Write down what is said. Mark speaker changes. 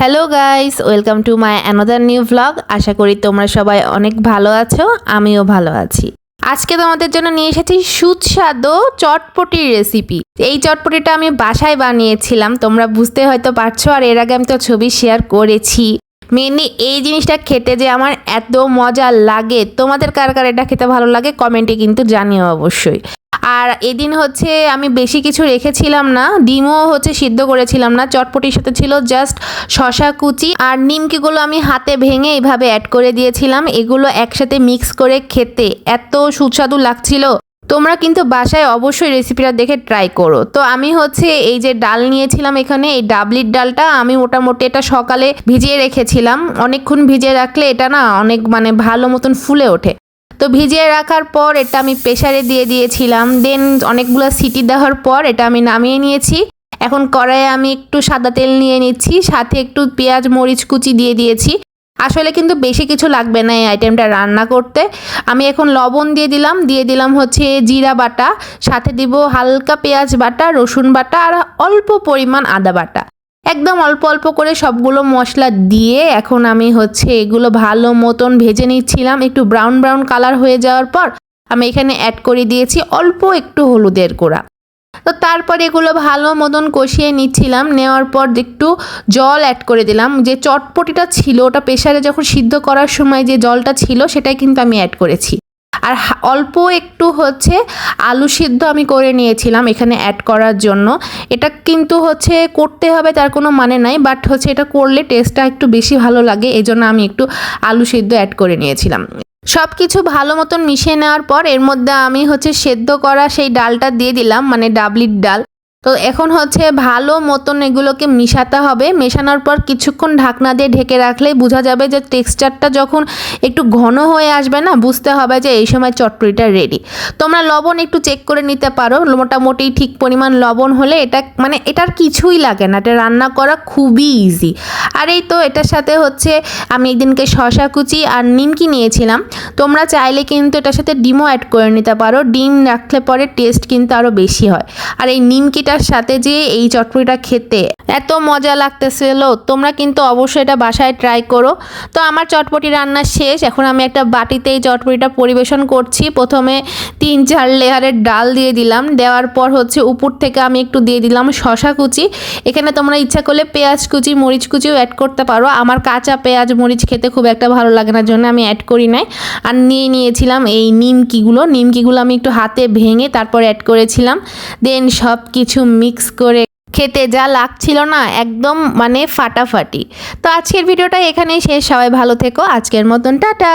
Speaker 1: Hello guys welcome to my another new vlog আশা করি তোমরা সবাই অনেক ভালো আছো, আমিও ভালো আছি। আজকে তোমাদের জন্য নিয়ে এসেছি সুস্বাদু চটপটির রেসিপি এই চটপটিটা আমি বাসায় বানিয়েছিলাম, তোমরা বুঝতে হয়তো পারছ, আর এর আগে আমি তো ছবি শেয়ার করেছি। মেনলি এই জিনিসটা খেতে যে আমার এত মজা লাগে, তোমাদের কার কার এটা খেতে ভালো লাগে কমেন্টে কিন্তু জানিও অবশ্যই। আর এদিন হচ্ছে আমি বেশি কিছু রেখেছিলাম না, ডিমও হচ্ছে সিদ্ধ করেছিলাম না, চটপটির সাথে ছিল জাস্ট শশা কুচি আর নিমকিগুলো আমি হাতে ভেঙে এইভাবে অ্যাড করে দিয়েছিলাম, এগুলো একসাথে মিক্স করে খেতে এত সুস্বাদু লাগছিল। তোমরা কিন্তু বাসায় অবশ্যই রেসিপিটা দেখে ট্রাই করো। তো আমি হচ্ছে এই যে ডাল নিয়েছিলাম এখানে, এই ডাবলির ডালটা আমি মোটামুটি এটা সকালে ভিজিয়ে রেখেছিলাম। অনেকক্ষণ ভিজিয়ে রাখলে এটা না অনেক মানে ভালো মতন ফুলে ওঠে। তো ভিজিয়ে রাখার পর এটা আমি প্রেসারে দিয়ে দিয়েছিলাম। দেন অনেকগুলো সিটি দেওয়ার পর এটা আমি নামিয়ে নিয়েছি। এখন কড়াইয়ে আমি একটু সাদা তেল নিয়ে নিচ্ছি, সাথে একটু পেঁয়াজ, মরিচ কুচি দিয়ে দিয়েছি। আসলে কিন্তু বেশি কিছু লাগবে না এই আইটেমটা রান্না করতে। আমি এখন লবণ দিয়ে দিলাম দিয়ে দিলাম হচ্ছে জিরা বাটা, সাথে দিব হালকা পেঁয়াজ বাটা, রসুন বাটা, আর অল্প পরিমাণ আদা বাটা। একদম অল্প অল্প করে সবগুলো মশলা দিয়ে এখন আমি হচ্ছে এগুলো ভালো মতন ভেজে নিচ্ছিলাম। একটু ব্রাউন ব্রাউন কালার হয়ে যাওয়ার পর আমি এখানে অ্যাড করে দিয়েছি অল্প একটু হলুদের গুঁড়া। তো তারপর এগুলো ভালো মতন কষিয়ে নিচ্ছিলাম। নেওয়ার পর একটু জল অ্যাড করে দিলাম। যে চটপটিটা ছিল ওটা প্রেশারে যখন সিদ্ধ করার সময় যে জলটা ছিল সেটাই কিন্তু আমি অ্যাড করেছি। আর অল্প একটু হচ্ছে আলু সিদ্ধ আমি করে নিয়েছিলাম এখানে অ্যাড করার জন্য। এটা কিন্তু হচ্ছে করতে হবে তার কোনো মানে নাই বাট হচ্ছে এটা করলে টেস্টটা একটু বেশি ভালো লাগে এই জন্য আমি একটু আলু সিদ্ধ অ্যাড করে নিয়েছিলাম। সব কিছু ভালো মতন মিশিয়ে নেওয়ার পর এর মধ্যে আমি হচ্ছে সেদ্ধ করা সেই ডালটা দিয়ে দিলাম মানে ডাবলির ডাল। তো এখন হচ্ছে ভালো মতন এগুলোকে মিশাতে হবে। মেশানোর পর কিছুক্ষণ ঢাকনা দিয়ে ঢেকে রাখলেই বোঝা যাবে যে টেক্সচারটা যখন একটু ঘন হয়ে আসবে না, বুঝতে হবে যে এই সময় চটপটিটা রেডি তোমরা লবণ একটু চেক করে নিতে পারো। মোটামুটি ঠিক পরিমাণ লবণ হলে এটা মানে এটার কিছুই লাগে না। এটা রান্না করা খুবই ইজি আর এই তো এটার সাথে হচ্ছে আমি একদিনকে শশা কুচি আর নিমকি নিয়েছিলাম। তোমরা চাইলে কিন্তু এটার সাথে ডিমও অ্যাড করে নিতে পারো। ডিম রাখলে পরে টেস্ট কিন্তু আরও বেশি হয়। আর এই নিমকিটার সাথে যে এই চটপটিটা খেতে এত মজা লাগতেছিল। তোমরা কিন্তু অবশ্যই এটা বাসায় ট্রাই করো। তো আমার চটপটি রান্না শেষ। এখন আমি একটা বাটিতে এই চটপটিটা পরিবেশন করছি। প্রথমে তিন চার লেয়ারের ডাল দিয়ে দিলাম। দেওয়ার পর হচ্ছে উপর থেকে আমি একটু দিয়ে দিলাম শশা কুচি। এখানে তোমরা ইচ্ছা করলে পেঁয়াজ কুচি, মরিচ কুচিও অ্যাড করতে পারো। আমার কাঁচা পেঁয়াজ, মরিচ খেতে খুব একটা ভালো লাগে না, জন্য আমি অ্যাড করি নাই। আর নিয়ে নিয়েছিলাম এই নিমকিগুলো। নিমকিগুলো আমি একটু হাতে ভেঙে তারপর অ্যাড করেছিলাম। দেন সব কিছু মিক্স করে খেতে যা লাগছিল না, একদম মানে ফাটাফাটি। তো আজকের ভিডিওটা এখানেই শেষ। সবাই ভালো থেকো। আজকের মতন, টাটা!